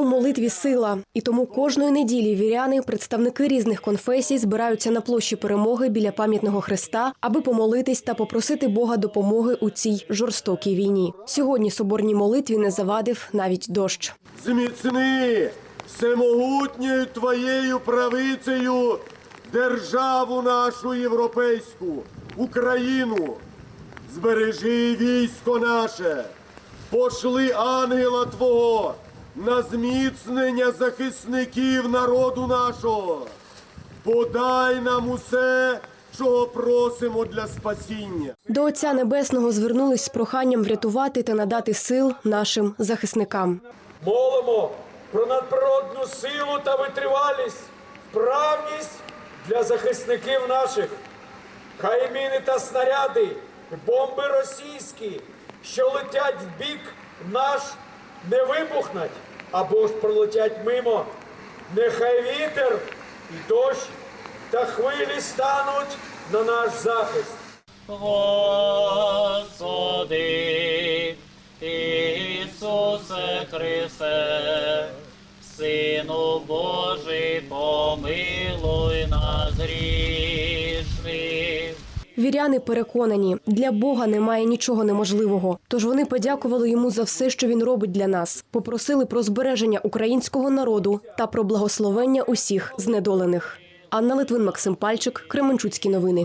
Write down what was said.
У молитві сила, і тому кожної неділі віряни, представники різних конфесій, збираються на площі перемоги біля пам'ятного хреста, аби помолитись та попросити Бога допомоги у цій жорстокій війні. Сьогодні соборній молитві не завадив навіть дощ. Зміцни всемогутньою твоєю правицею державу нашу європейську, Україну. Збережи військо наше, пошли ангела Твого на зміцнення захисників народу нашого. Подай нам усе, чого просимо для спасіння. До Отця Небесного звернулись з проханням врятувати та надати сил нашим захисникам. Молимо про надприродну силу та витривалість, вправність для захисників наших. Хай міни та снаряди, бомби російські, що летять в бік наш, не вибухнуть або ж пролетять мимо. Нехай вітер і дощ та хвилі стануть на наш захист. Господи, Ісусе Христе, Сину Божий, помилуй нас грішних. Віряни переконані, для Бога немає нічого неможливого. Тож вони подякували йому за все, що він робить для нас. Попросили про збереження українського народу та про благословення усіх знедолених. Анна Литвин, Максим Пальчик, Кременчуцькі новини.